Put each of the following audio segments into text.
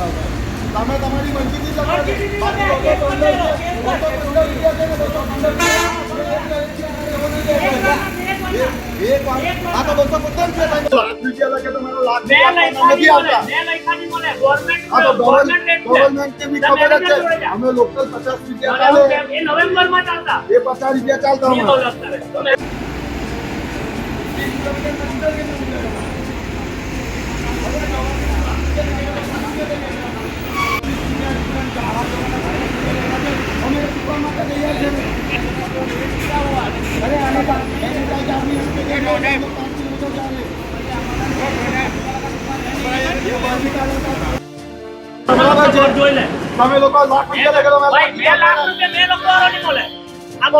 તમે તમારી મરજીથી. અમે લોકલ પચાસ રૂપિયા એ પચાસ રૂપિયા ચાલતા એ અમારે. બોલો અત્યારે. તમે અમે સુપર માર્કેટ જઈએ છીએ ને. અરે આને કા- એને કાંઈ જાતની હસ્તે કે પાંચ કિલો તો ચાલે. એ બાજુ ચાલે તો- બરાબર છે. જોઈ લે. તમે લોકો લાખ રૂપિયા ભાઈ, બે લાખ. આ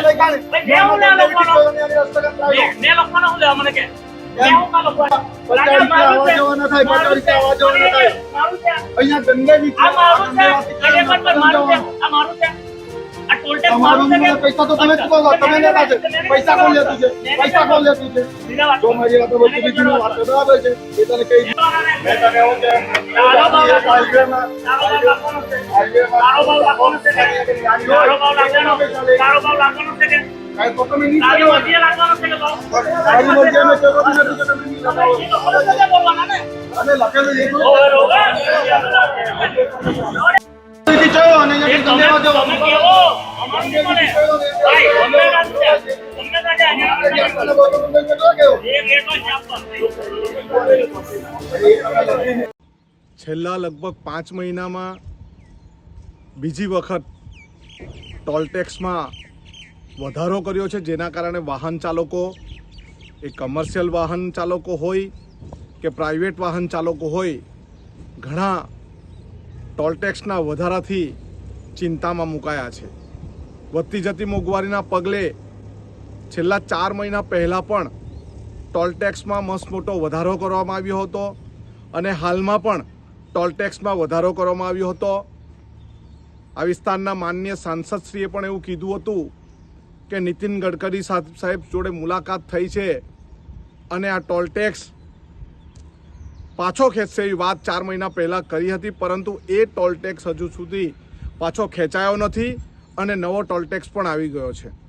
લઈ કાઢે. ભાઈ, હું ના હું લેવા મને કે? અહીંયા ગંદા વિચાર મારું છે. તમારું મારું પૈસા તો તમે ચૂકવો તમે લેતા છે. પૈસા કોણ લેતું છે પૈસા કોણ લેતું છે તો જો મારી વાત બોલતી બીજી વાત બરાબર છે એ તને કહી. મેં તને એવું કે હાઈવેમાં. હાઈવેમાં તારો ભાવ લાખોનો છે કે? કાંઈ તો તમે નહીં તારી. મરજીએ છે કે તારી મરજી અમે જરૂર નથી કે તમે નહીં લગાવો. એ લોકોને બધા બોલવાના ને? અને લખેલું એક. અને. તમે કેવો? છેલ્લા લગભગ પાંચ મહિનામાં બીજી વખત ટોલ ટેક્સમાં વધારો કર્યો છે, જેના કારણે વાહન ચાલકો, એ કમર્શિયલ વાહન ચાલકો હોય કે પ્રાઇવેટ વાહન ચાલકો હોય, ઘણા ટોલ ટેક્સના વધારાથી ચિંતામાં મુકાયા છે. વધતી જતી મોંઘવારીના પગલે છેલ્લા ચાર મહિના પહેલાં પણ ટોલટેક્સમાં મસ્ત મોટો વધારો કરવામાં આવ્યો હતો અને હાલમાં પણ ટોલટેક્સમાં વધારો કરવામાં આવ્યો હતો. આ વિસ્તારના માન્ય સાંસદશ્રીએ પણ એવું કીધું હતું કે નીતિન ગડકરી સાહેબ જોડે મુલાકાત થઈ છે અને આ ટોલટેક્સ પાછો ખેંચશે એવી વાત ચાર મહિના પહેલાં કરી હતી, પરંતુ એ ટોલટેક્સ હજુ સુધી પાછો ખેંચાયો નથી. અને નવો ટોલટેક્સ પણ આવી ગયો છે.